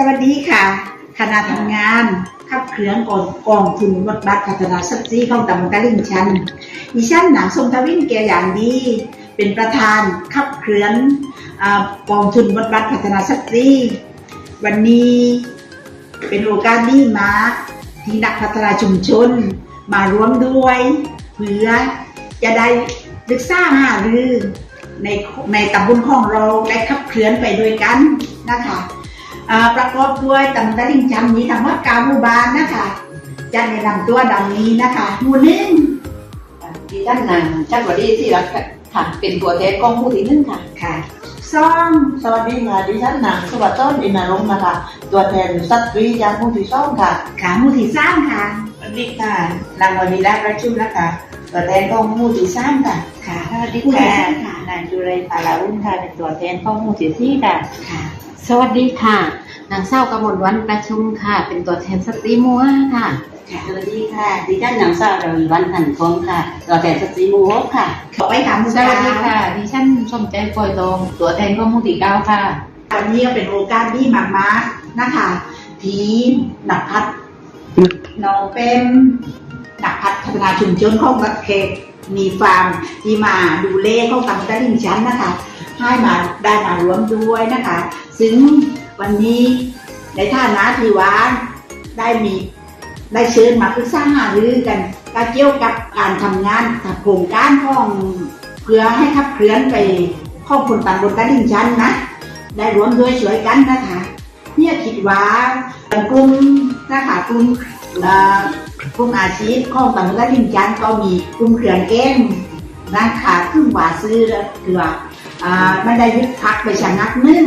สวัสดีค่ะ คณะทำงานขับเคลื่อนกองกองทุนวัดบัตรพัฒนาทรัพย์สินของตำบลตลิ่งชันดิฉันหนังทรงทวินเกียอย่างดี เป็นประธานขับเคลื่อนกองทุนวัดบัตรพัฒนาทรัพย์สินวันนี้เป็นโอกาสดีมากที่นักพัฒนาชุมชน มาร่วมด้วยเพื่อจะได้ศึกษาหารือในในตำบลของเราได้ขับเคลื่อนไปด้วยกันนะคะ ประกอบด้วยตำบลตลิ่งชันมีทั้งหมดเก้าหมู่บ้านนะคะจะแนะนำตัวดังนี้นะคะหมู่หนึ่งดิฉันนางชักวดีที่รักค่ะ เป็นตัวแทนกองผู้ที่หนึ่งค่ะค่ะสองสวัสดีค่ะดิฉันนางสวัสดิ์ต้นอินารงค์นะคะ ตัวแทนสตรีจากผู้ที่ซ่องค่ะค่ะหมู่ที่สามค่ะสวัสดีค่ะนางวันนี้ได้ประชุมนะคะตัวแทนของผู้ที่สร้างค่ะค่ะสวัสดีหมู่ที่ค่ะสามค่ะนางจุไรพาลาอุ่นค่ะเป็นตัวแทนกองผู้ที่สี่ค่ะค่ะ สวัสดีค่ะ นางเศร้ากมลวันประชุมค่ะ เป็นตัวแทนสตรีมัวค่ะสวัสดีค่ะดิฉันนางสาวดาวีวันหันทองค่ะตัวแทนสตรีมูฮกค่ะขอไปถามหมู่สวัสดีเก้าค่ะ ดิฉันสมใจปล่อยตรงตัวแทนกองมูติเก้าค่ะ วันนี้ก็เป็นโอกาสดีมากๆนะคะ ทีมนักพัฒน์น้องเป็น นักพัฒนาชุมชนของรัฐเขตมีฟาร์มที่มาดูแลของตำบลตลิ่งชันนะคะ ให้มาได้มาร่วมด้วยนะคะ ซึ่งวันนี้ในฐานะที่ว่าได้มีได้เชิญมาปรึกษาหารือกันก็เกี่ยวกับการทำงานกับโครงการของเพื่อให้ขับเคลื่อนไปข้องคนตำบลตลิ่งชั้นนะ ได้ร่วมด้วยช่วยกันนะคะ เนี่ยคิดว่ากลุ่มนะคะกลุ่ม กลุ่มอาชีพของตำบลตลิ่งชันก็มีกลุ่มเครื่องเกมร้านค้าครึ่งว่าซื้อคือว่าอ่าไม่ได้ยึดพักไปชะงักนึง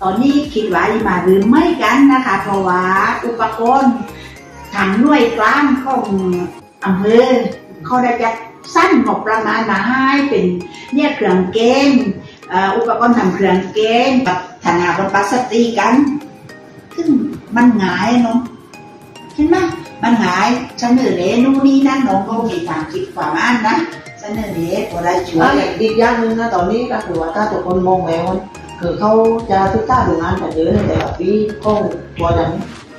ตอนนี้คิดว่าอีมาหรือไม่กันนะคะ เพราะว่าอุปกรณ์ทางน่วยกลางของอำเภอเขาได้จัดสั้นงบประมาณมาให้เป็นเนี่ยเครื่องเกมอุปกรณ์ทำเครื่องเกมกับธนาบนปัสตรีกัน ซึ่งมันหงายเนาะ เห็นไหมมันหายเสนอเลยนู่นนี่นั่นน้องก็มีความคิดความอ่านนะเสนอเลยพอได้ช่วยอีกอย่างหนึ่งนะตอนนี้ก็คือว่าถ้าทุกคนมองแล้วคือเขาจะทุกท่าดูงานกันเยอะแต่ละปีก็ตัวนั้น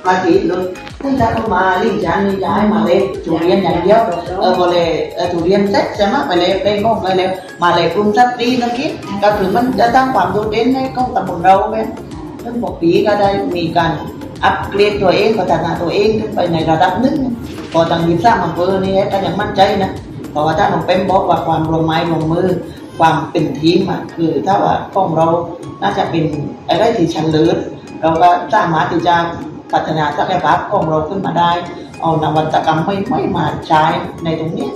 ปลายปีเลยซึ่งถ้าเขามาลิ่งจานนี่ย้ายมาเลยทุเรียนอย่างเดียวเออพอเลยเออทุเรียนเสร็จใช่ไหมไปเลยเป็นก็ไปเลยมาเลยกลุ่มสักปีนักคิดก็คือมันจะตั้งความโดดเด่นให้ของตำบลเราไหมซึ่งปกปีก็ได้มีการ อัปเกรดตัวเองพัฒนาตัวเองขึ้นไปในระดับหนึ่งพอทางยิบสร้างอำเภอนี่ก็ยังมั่นใจนะเพราะว่าถ้าน้องเป้มบอกว่าความลงไม้ลงมือความเป็นทีมอะคือถ้าว่าของเราน่าจะเป็นอะไรที่ชันเลิศเราก็สามารถที่จะพัฒนาศักยภาพของเราขึ้นมาได้ เอานวัตกรรมไม่ไม่มาใช้ในตรงนี้